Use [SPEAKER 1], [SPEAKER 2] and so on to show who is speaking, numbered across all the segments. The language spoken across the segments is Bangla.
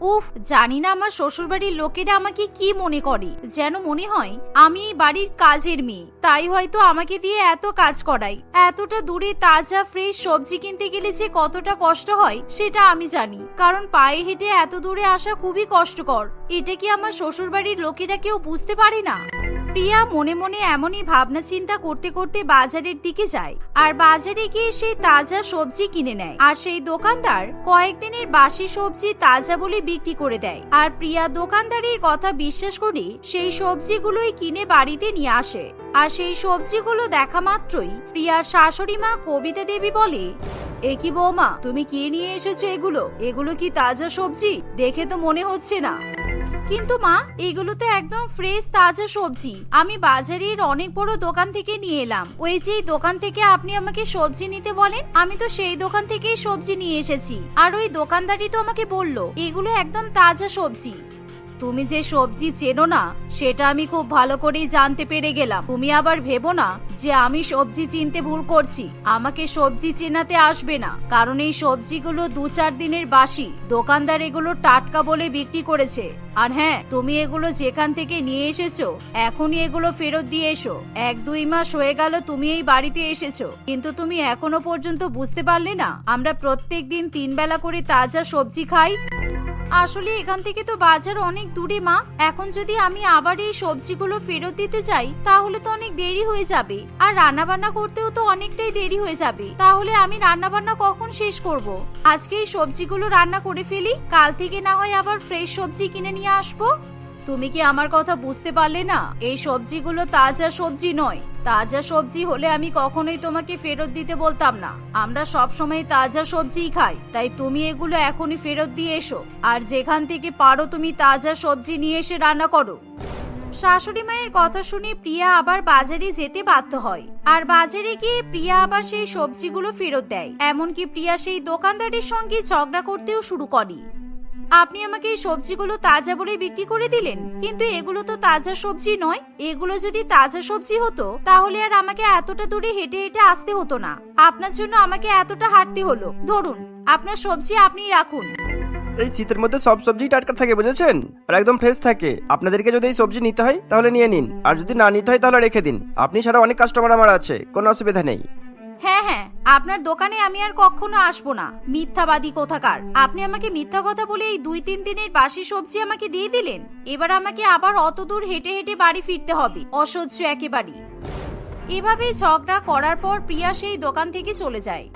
[SPEAKER 1] উফ, জানি না আমার শ্বশুরবাড়ির লোকেরা আমাকে কি মনে করে। যেন মনে হয়, আমি এই বাড়ির কাজের মেয়ে। তাই হয়তো আমাকে দিয়ে এত কাজ করাই এতটা দূরে তাজা ফ্রেশ সবজি কিনতে গেলে যে কতটা কষ্ট হয়, সেটা আমি জানি। কারণ পায়ে হেঁটে এত দূরে আসা খুবই কষ্টকর। এটা কি আমার শ্বশুরবাড়ির লোকেরা কেউ বুঝতে পারে না? প্রিয়া মনে মনে এমনই ভাবনা চিন্তা করতে করতে বাজারের দিকে যায়। আর বাজারে গিয়ে সেই তাজা সবজি কিনে নেয়। আর সেই দোকানদার কয়েকদিনের বাসি সবজি তাজা বলে বিক্রি করে দেয়। আর প্রিয়া দোকানদারের কথা বিশ্বাস করে সেই সবজিগুলোই কিনে বাড়িতে নিয়ে আসে। আর সেই সবজিগুলো দেখা মাত্রই প্রিয়ার শাশুড়ি মা কবিতা দেবী বলে, এ কি বৌমা, তুমি কি নিয়ে এসেছ এগুলো? এগুলো কি তাজা সবজি? দেখে তো মনে হচ্ছে না। কিন্তু মা, এগুলো তো একদম ফ্রেশ তাজা সবজি। আমি বাজারের অনেক বড় দোকান থেকে নিয়ে এলাম। ওই যে দোকান থেকে আপনি আমাকে সবজি নিতে বলেন, আমি তো সেই দোকান থেকেই সবজি নিয়ে এসেছি। আর ওই দোকানদারই তো আমাকে বলল, এগুলো একদম তাজা সবজি। তুমি যে সবজি চেনো না, সেটা আমি খুব ভালো করেই জানতে পেরে গেলাম। তুমি আবার ভেবো না যে আমি সবজি চিনতে ভুল করছি। আমাকে সবজি চেনাতে আসবে না, কারণ এই সবজিগুলো দু চার দিনের বাসি। দোকানদার এগুলো টাটকা বলে বিক্রি করেছে। আর হ্যাঁ তুমি এগুলো যেখান থেকে নিয়ে এসেছ, এখনই এগুলো ফেরত দিয়ে এসো। এক দুই মাস হয়ে গেল তুমি এই বাড়িতে এসেছ। কিন্তু তুমি এখনও পর্যন্ত বুঝতে পারলে না, আমরা প্রত্যেক দিন তিন বেলা করে তাজা সবজি খাই। আসলে এখান থেকে তো বাজার অনেক দূরে, মা। এখন যদি আমি আবার এই সবজিগুলো ফেরত দিতে চাই তাহলে তো অনেক দেরি হয়ে যাবে। আর রান্না বান্না করতেও তো অনেকটাই দেরি হয়ে যাবে। তাহলে আমি রান্না বান্না কখন শেষ করব? আজকে এই সবজিগুলো রান্না করে ফেলি, কাল থেকে না হয় আবার ফ্রেশ সবজি কিনে নিয়ে আসব? তুমি কি আমার কথা বুঝতে পারলে না? এই সবজিগুলো তাজা সবজি নয়। তাজা সবজি হলে আমি কখনোই তোমাকে ফেরত দিতে বলতাম না। আমরা সব সময় তাজা সবজিই খাই, তাই তুমি এগুলো এখনই ফেরত দিয়ে এসো। আর যেখান থেকে পারো তুমি তাজা সবজি নিয়ে এসে রান্না করো। শাশুড়ি মায়ের কথা শুনে প্রিয়া আবার বাজারে যেতে বাধ্য হয়। আর বাজারে গিয়ে প্রিয়া আবার সেই সবজিগুলো ফেরত দেয়। এমনকি প্রিয়া সেই দোকানদারের সঙ্গে ঝগড়া করতেও শুরু করে। আপনি আমাকে এই সবজিগুলো তাজা বলে বিক্রি করে দিলেন? কিন্তু এগুলো তো তাজা সবজি নয়। এগুলো যদি তাজা সবজি হতো, তাহলে আর আমাকে এতটা দূরে হেঁটে হেঁটে আসতে হতো না। আপনার জন্য আমাকে এতটা হাঁটতে হলো। ধরুন, আপনার সবজি আপনি রাখুন।
[SPEAKER 2] এই শীতের মধ্যে সব সবজি টাটকা থাকে, বুঝেছেন? আর একদম ফ্রেশ থাকে। আপনাদেরকে যদি এই সবজি নিতে হয়, তাহলে নিয়ে নিন। আর যদি না নিতে হয়, তাহলে রেখে দিন। আপনি ছাড়া অনেক কাস্টমার আমার আছে। কোনো অসুবিধা নেই।
[SPEAKER 1] হ্যাঁ হ্যাঁ আপনার দোকানে আমি আর কখনো আসব না। মিথ্যাবাদী কোথাকার। আপনি আমাকে মিথ্যা কথা বলে এই দুই, তিন দিনের বাসি সবজি আমাকে দিয়ে দিলেন? এবার আমাকে আবার অত দূর হেঁটে হেঁটে বাড়ি ফিরতে হবে। অসহ্য একেবারে এভাবেই ঝগড়া করার পর প্রিয়া সেই দোকান থেকে চলে যায়।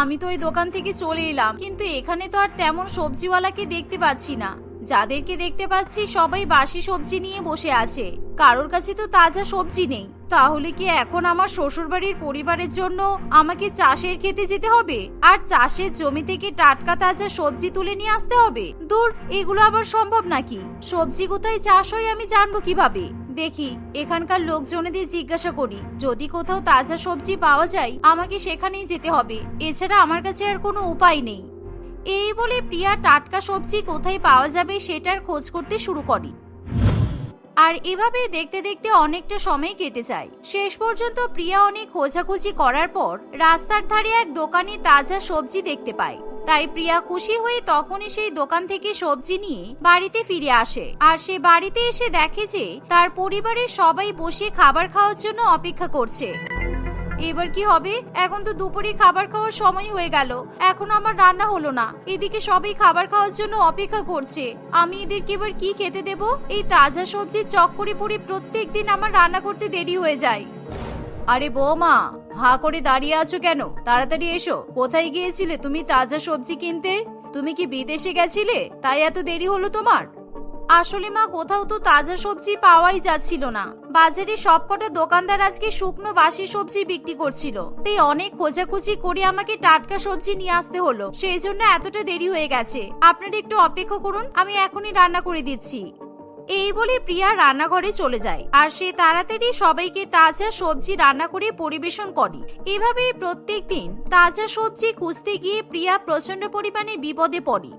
[SPEAKER 1] আমি তো ওই দোকান থেকে চলে এলাম, কিন্তু এখানে তো আর তেমন সবজিওয়ালাকে দেখতে পাচ্ছি না। যাদেরকে দেখতে পাচ্ছি সবাই বাসি সবজি নিয়ে বসে আছে। কারোর কাছে তো তাজা সবজি নেই। তাহলে কি এখন আমার শ্বশুরবাড়ির পরিবারের জন্য আমাকে চাষের খেতে যেতে হবে? আর চাষের জমি থেকে টাটকা তাজা সবজি তুলে নিয়ে আসতে হবে? দূর, এগুলো আবার সম্ভব নাকি? সবজি কোথায় চাষ হয় আমি জানব কীভাবে? দেখি, এখানকার লোকজনেদের জিজ্ঞাসা করি। যদি কোথাও তাজা সবজি পাওয়া যায়, আমাকে সেখানেই যেতে হবে। এছাড়া আমার কাছে আর কোনো উপায় নেই। এই বলে প্রিয়া টাটকা সবজি কোথায় পাওয়া যাবে সেটার খোঁজ করতে শুরু করে। আর এভাবে দেখতে দেখতে অনেকটা সময় কেটে যায়। শেষ পর্যন্ত প্রিয়া অনেক খোঁজাখুঁজি করার পর রাস্তার ধারে এক দোকানে তাজা সবজি দেখতে পায়। তাই প্রিয়া খুশি হয়ে তখনই সেই দোকান থেকে সবজি নিয়ে বাড়িতে ফিরে আসে। আর সে বাড়িতে এসে দেখে যে তার পরিবারের সবাই বসে খাবার খাওয়ার জন্য অপেক্ষা করছে। এবার কি হবে? এখন তো দুপুরে খাবার খাওয়ার সময় হয়ে গেল। এখন আমার রান্না হলো না। এদিকে সবাই খাবার খাওয়ার জন্য অপেক্ষা করছে। আমি এদেরকে এবার কি খেতে দেব? এই তাজা সবজির চক্করে পড়ে প্রত্যেক দিন আমার রান্না করতে দেরি হয়ে যায়। আরে বৌমা, হা করে দাঁড়িয়ে আছো কেন? তাড়াতাড়ি এসো। কোথায় গিয়েছিলে তুমি তাজা সবজি কিনতে? তুমি কি বিদেশে গেছিলে? তাই এত দেরি হলো তোমার? আসলে মা, কোথাও তো তাজা সবজি পাওয়াই যাচ্ছিল না। বাজারে সবকটা দোকানদার আজকে শুকনো বাসি সবজি বিক্রি করছিল। তাই অনেক খোঁজাখুঁজি করে আমাকে টাটকা সবজি নিয়ে আসতে হলো। সেই জন্য এতটা দেরি হয়ে গেছে। আপনারা একটু অপেক্ষা করুন, আমি এখনই রান্না করে দিচ্ছি। এই বলে প্রিয়া রান্নাঘরে চলে যায়। আর সে তাড়াতাড়ি সবাইকে তাজা সবজি রান্না করে পরিবেশন করে। এভাবেই প্রত্যেক দিন তাজা সবজি খুঁজতে গিয়ে প্রিয়া প্রচণ্ড পরিমাণে বিপদে পড়ে।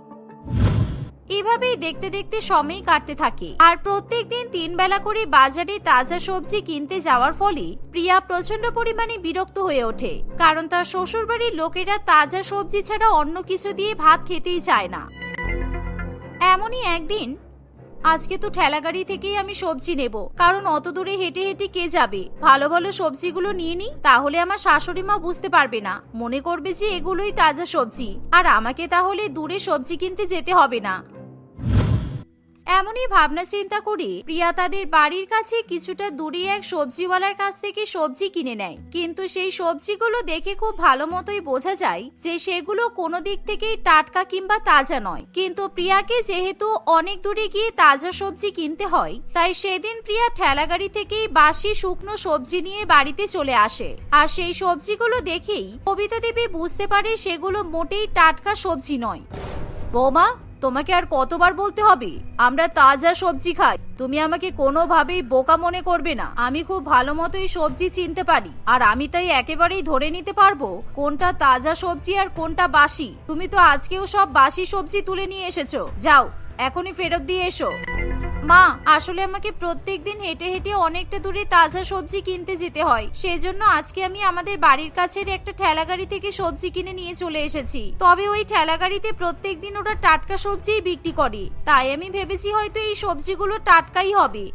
[SPEAKER 1] এভাবেই দেখতে দেখতে সময় কাটতে থাকে। আর প্রত্যেক দিন তিন বেলা করে বাজারে তাজা সবজি কিনতে যাওয়ার ফলে প্রিয়া প্রচণ্ড পরিমাণে বিরক্ত হয়ে ওঠে। কারণ তার শ্বশুরবাড়ির লোকেরা তাজা সবজি ছাড়া অন্য কিছু দিয়ে ভাত খেতেই চায় না। এমনই একদিন, আজকে তো ঠেলাগাড়ি থেকেই আমি সবজি নেব। কারণ অত দূরে হেঁটে হেঁটে কে যাবে? ভালো ভালো সবজিগুলো নিয়ে নি, তাহলে আমার শাশুড়ি মা বুঝতে পারবে না। মনে করবে যে এগুলোই তাজা সবজি। আর আমাকে তাহলে দূরে সবজি কিনতে যেতে হবে না। এমনই ভাবনা চিন্তা করে, প্রিয়া তাদের বাড়ির কাছে কিছুটা দূরে এক সবজিওয়ালার কাছ থেকে সবজি কিনে নেয়। কিন্তু সেই সবজিগুলো দেখে খুব ভালো মতোই বোঝা যায় যে সেগুলো কোনো দিক থেকেই টাটকা কিংবা তাজা নয়। কিন্তু প্রিয়াকে যেহেতু অনেক দূরে গিয়ে তাজা সবজি কিনতে হয়, তাই সেদিন প্রিয়া ঠেলাগাড়ি থেকেই বাসি শুকনো সবজি নিয়ে বাড়িতে চলে আসে। আর সেই সবজিগুলো দেখেই কবিতা দেবী বুঝতে পারে সেগুলো মোটেই টাটকা সবজি নয়। বৌমা তোমাকে আর কতবার বলতে হবে? আমরা তাজা সবজি খাই। তুমি আমাকে কোনোভাবেই বোকা মনে করবে না। আমি খুব ভালো মতোই সবজি চিনতে পারি। আর আমি তাই একেবারেই ধরে নিতে পারব কোনটা তাজা সবজি আর কোনটা বাসি। তুমি তো আজকেও সব বাসি সবজি তুলে নিয়ে এসেছ। যাও, এখনই ফেরত দিয়ে এসো। মা, আসলে আমাকে প্রত্যেক দিন হেঁটে হেঁটে অনেকটা দূরে তাজা সবজি কিনতে যেতে হয়। সেজন্য আজকে আমি আমাদের বাড়ির কাছের একটা ঠেলা গাড়ি থেকে সবজি কিনে নিয়ে চলে এসেছি। তবে ওই ঠেলা গাড়িতে প্রত্যেক দিন ওরা টাটকা সবজিই বিক্রি করে। তাই আমি ভেবেছি হয়তো এই সবজিগুলো টাটকাই হবে।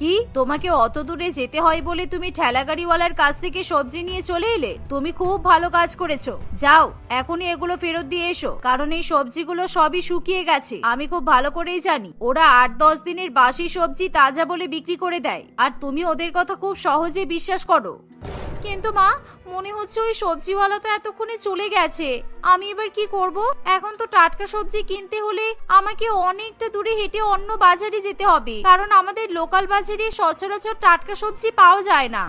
[SPEAKER 1] কি? তোমাকে অত দূরে যেতে হয় বলে তুমি ঠেলাগাড়িওয়ালার কাছ থেকে সবজি নিয়ে চলে এলে? তুমি খুব ভালো কাজ করেছ। যাও, এখনই এগুলো ফেরত দিয়ে এসো, কারণ এই সবজিগুলো সবই শুকিয়ে গেছে। আমি খুব ভালো করেই জানি, ওরা আট দশ দিনের বাসি সবজি তাজা বলে বিক্রি করে দেয়। আর তুমি ওদের কথা খুব সহজে বিশ্বাস করো। কিন্তু মা, মনে হচ্ছে ওই সবজিওয়ালা তো এতক্ষণে চলে গেছে। আমি এবার কি করব? এখন তো টাটকা সবজি কিনতে হলে আমাকে অনেকটা দূরে হেঁটে অন্য বাজারে যেতে হবে। কারণ আমাদের লোকাল বাজারে সচরাচর টাটকা সবজি পাওয়া যায় না।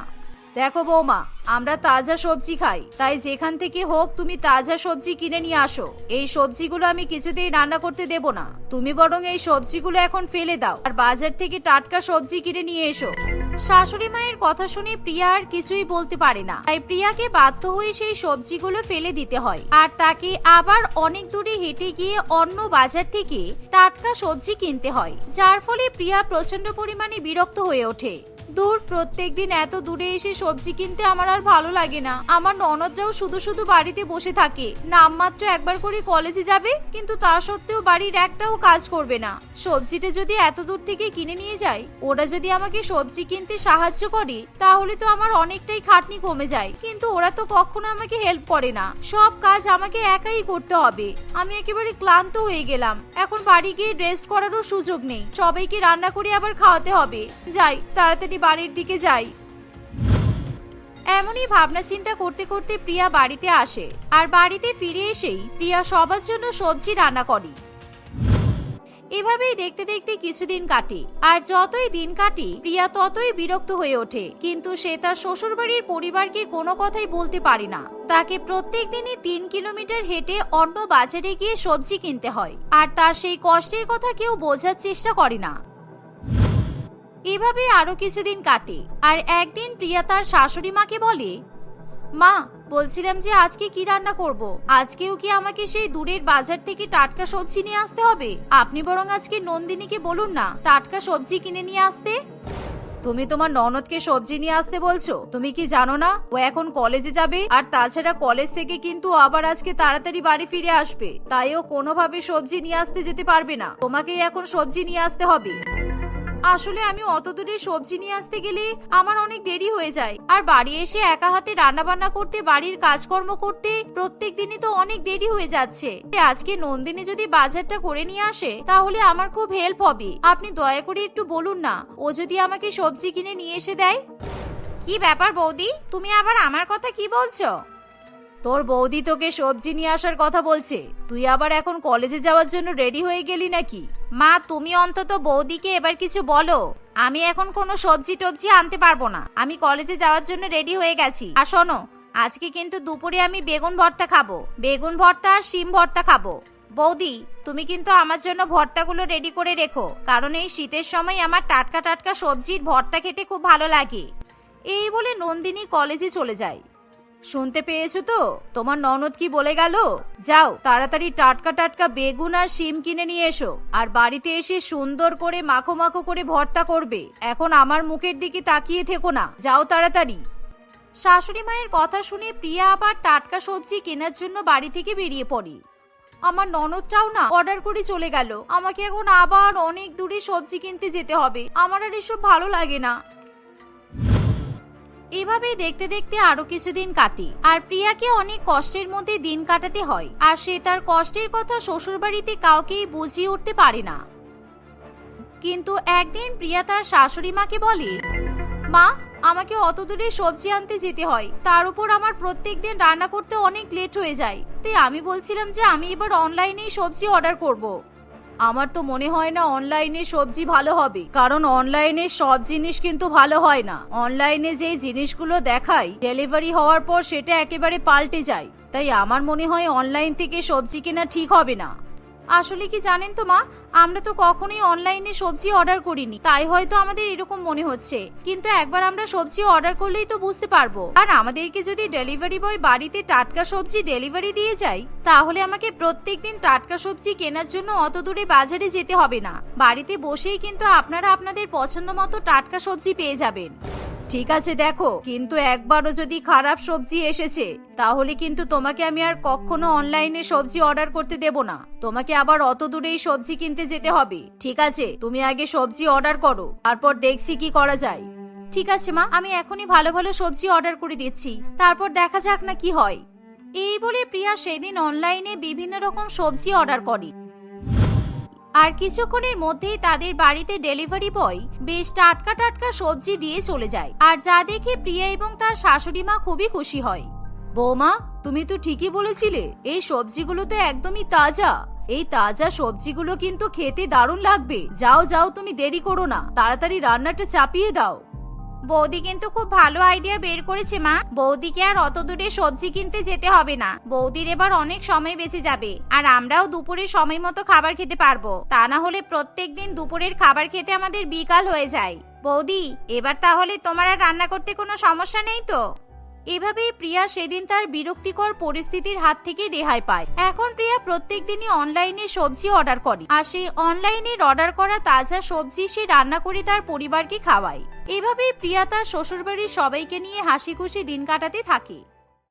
[SPEAKER 1] দেখো বৌমা, আমরা তাজা সবজি খাই। তাই যেখান থেকে হোক তুমি তাজা সবজি কিনে নিয়ে আসো। এই সবজিগুলো আমি কিছুতেই রান্না করতে দেব না। তুমি বরং এই সবজিগুলো এখন ফেলে দাও। আর বাজার থেকে টাটকা সবজি কিনে নিয়ে এসো। শাশুড়ি মায়ের কথা শুনে প্রিয়া আর কিছুই বলতে পারে না। তাই প্রিয়াকে বাধ্য হয়ে সেই সবজিগুলো ফেলে দিতে হয়। আর তাকে আবার অনেক দূরে হেঁটে গিয়ে অন্য বাজার থেকে টাটকা সবজি কিনতে হয়। যার ফলে প্রিয়া প্রচণ্ড পরিমাণে বিরক্ত হয়ে ওঠে। দূর, প্রত্যেক দিন এত দূরে এসে সবজি কিনতে আমার আর ভালো লাগে না। আমার ননদরাও শুধু শুধু বাড়িতে বসে থাকে। নামমাত্র একবার করে কলেজে যাবে, কিন্তু তা সত্ত্বেও বাড়ির একটাও কাজ করবে না। সবজিটা যদি এত দূর থেকে কিনে নিয়ে যায়, ওরা যদি আমাকে সবজি কিনতে সাহায্য করে, তাহলে তো আমার অনেকটাই খাটনি কমে যায়। কিন্তু ওরা তো কখনো আমাকে হেল্প করে না। সব কাজ আমাকে একাই করতে হবে। আমি একেবারে ক্লান্ত হয়ে গেলাম। এখন বাড়ি গিয়ে রেস্ট করারও সুযোগ নেই। সবাইকে রান্না করে আবার খাওয়াতে হবে। যাই, তাড়াতাড়ি বাড়ির দিকে যাই। এমনই ভাবনা চিন্তা করতে করতে প্রিয়া বাড়িতে আসে আর বাড়িতে ফিরে এসেই প্রিয়া সবার জন্য সবজি রান্না করে। এভাবেই দেখতে দেখতে কিছুদিন কাটে আর যতই দিন কাটে, প্রিয়া ততই বিরক্ত হয়ে ওঠে। কিন্তু সে তার শ্বশুরবাড়ির পরিবারকে কোনো কথাই বলতে পারে না। তাকে প্রত্যেক দিনই তিন কিলোমিটার হেঁটে অন্য বাজারে গিয়ে সবজি কিনতে হয়। আর তার সেই কষ্টের কথা কেউ বোঝার চেষ্টা করে না। এভাবে আরও কিছুদিন কাটে, আর একদিন প্রিয়া তার শাশুড়ি মাকে বলে, মা, বলছিলাম যে আজকে কি রান্না করব? আজকেও কি আমাকে সেই দূরের বাজার থেকে টাটকা সবজি নিয়ে আসতে হবে? আপনি বরং আজকে নন্দিনীকে বলুন না, টাটকা সবজি কিনে নিয়ে আসতে? তুমি তোমার ননদকে সবজি নিয়ে আসতে বলছো? তুমি কি জানো না? ও এখন কলেজে যাবে, আর তাছাড়া কলেজ থেকে কিন্তু আবার আজকে তাড়াতাড়ি বাড়ি ফিরে আসবে। তাই ও কোনোভাবে সবজি নিয়ে আসতে যেতে পারবে না। তোমাকেই এখন সবজি নিয়ে আসতে হবে। আসলে আমি অত দূরে সবজি নিয়ে আসতে গেলে আমার অনেক দেরি হয়ে যায়। আর বাড়ি এসে একা হাতে রান্না বান্না করতে, বাড়ির কাজকর্ম করতে প্রত্যেক দিনই তো অনেক দেরি হয়ে যাচ্ছে। আজকে নন্দিনী যদি বাজারটা করে নিয়ে আসে, তাহলে আমার খুব হেল্প হবে। আপনি দয়া করে একটু বলুন না, ও যদি আমাকে সবজি কিনে নিয়ে এসে দেয়। কি ব্যাপার বৌদি? তুমি আবার আমার কথা কি বলছো? তোর বৌদি তোকে সবজি নিয়ে আসার কথা বলছে। তুই আবার এখন কলেজে যাওয়ার জন্য রেডি হয়ে গেলি নাকি? মা, তুমি অন্তত বৌদিকে এবার কিছু বলো। আমি এখন কোনো সবজি টবজি আনতে পারব না। আমি কলেজে যাওয়ার জন্য রেডি হয়ে গেছি। আর শোনো, আজকে কিন্তু দুপুরে আমি বেগুন ভর্তা খাব। বেগুন ভর্তা আর শিম ভর্তা খাব। বৌদি, তুমি কিন্তু আমার জন্য ভর্তাগুলো রেডি করে রেখো, কারণ এই শীতের সময় আমার টাটকা টাটকা সবজির ভর্তা খেতে খুব ভালো লাগে। এই বলে নন্দিনী কলেজে চলে যায়। শুনতে পেয়েছ তো? তোমার ননদ কি বলে গেল? যাও, তাড়াতাড়ি টাটকা টাটকা বেগুন আর শিম কিনে নিয়ে এসো। আর বাড়িতে এসে সুন্দর করে মাখো মাখো করে ভর্তা করবে। এখন আমার মুখের দিকে তাকিয়ে থেকো না। যাও তাড়াতাড়ি। শাশুড়ি মায়ের কথা শুনে প্রিয়া আবার টাটকা সবজি কেনার জন্য বাড়ি থেকে বেরিয়ে পড়ে। আমার ননদটাও না অর্ডার করে চলে গেল। আমাকে এখন আবার অনেক দূরে সবজি কিনতে যেতে হবে। আমার আর এসব ভালো লাগে না। এভাবেই দেখতে দেখতে আরও কিছুদিন কাটে। আর প্রিয়াকে অনেক কষ্টের মধ্যে দিন কাটাতে হয়। আর সে তার কষ্টের কথা শ্বশুরবাড়িতে কাউকেই বুঝিয়ে উঠতে পারে না। কিন্তু একদিন প্রিয়া তার শাশুড়ি মাকে বলে, মা, আমাকে অত দূরে সবজি আনতে যেতে হয়। তার উপর আমার প্রত্যেক দিন রান্না করতে অনেক লেট হয়ে যায়। তাই আমি বলছিলাম যে আমি এবার অনলাইনেই সবজি অর্ডার করব। আমার তো মনে হয় না অনলাইনে সবজি ভালো হবে। কারণ অনলাইনে সব জিনিস কিন্তু ভালো হয় না। অনলাইনে যে জিনিসগুলো দেখায় ডেলিভারি হওয়ার পর সেটা একেবারে পাল্টে যায়। তাই আমার মনে হয় অনলাইন থেকে সবজি কেনা ঠিক হবে না। আসলে কি জানেন তো মা? আমরা তো কখনোই অনলাইনে সবজি অর্ডার করিনি। তাই হয়তো আমাদের এরকম মনে হচ্ছে। কিন্তু একবার আমরা সবজি অর্ডার করলেই তো বুঝতে পারব। আর আমাদেরকে যদি ডেলিভারি বয় বাড়িতে টাটকা সবজি ডেলিভারি দিয়ে যায়, তাহলে আমাকে প্রত্যেক দিন টাটকা সবজি কেনার জন্য অত দূরে বাজারে যেতে হবে না। বাড়িতে বসেই কিন্তু আপনারা আপনাদের পছন্দ মতো টাটকা সবজি পেয়ে যাবেন। ঠিক আছে, দেখো। কিন্তু একবারও যদি খারাপ সবজি এসেছে, তাহলে কিন্তু তোমাকে আমি আর কখনো অনলাইনে সবজি অর্ডার করতে দেব না। তোমাকে আবার অত দূরেই সবজি কিনতে যেতে হবে। ঠিক আছে, তুমি আগে সবজি অর্ডার করো, তারপর দেখছি কি করা যায়। ঠিক আছে, মা, আমি এখনই ভালো ভালো সবজি অর্ডার করে দিচ্ছি। তারপর দেখা যাক না কি হয়। এই বলে প্রিয়া সেদিন অনলাইনে বিভিন্ন রকম সবজি অর্ডার করে। আর কিছুক্ষণের মধ্যেই তাদের বাড়িতে ডেলিভারি বয় বেশ টাটকা টাটকা সবজি দিয়ে চলে যায়। আর যা দেখে প্রিয়া এবং তার শাশুড়ি মা খুবই খুশি হয়। বৌমা, তুমি তো ঠিকই বলেছিলে, এই সবজিগুলো তো একদমই তাজা। এই তাজা সবজিগুলো কিন্তু খেতে দারুণ লাগবে। যাও যাও, তুমি দেরি করো না। তাড়াতাড়ি রান্নাটা চাপিয়ে দাও। বৌদি কিন্তু খুব ভালো আইডিয়া বের করেছে, মা। বৌদিকে আর অত দূরে সবজি কিনতে যেতে হবে না। বৌদির এবার অনেক সময় বেঁচে যাবে, আর আমরাও দুপুরে সময় মতো খাবার খেতে পারব। তা না হলে প্রত্যেক দিন দুপুরের খাবার খেতে আমাদের বিকাল হয়ে যায়। বৌদি, এবার তাহলে তোমার আর রান্না করতে কোনো সমস্যা নেই তো? এভাবেই প্রিয়া সেদিন তার বিরক্তিকর পরিস্থিতির হাত থেকে রেহাই পায়। এখন প্রিয়া প্রত্যেক দিনই অনলাইনে সবজি অর্ডার করে আর সেই অনলাইনে অর্ডার করা তাজা সবজি সে রান্না করে তার পরিবারকে খাওয়ায়। এভাবেই প্রিয়া তার শ্বশুরবাড়ির সবাইকে নিয়ে হাসি খুশি দিন কাটাতে থাকে।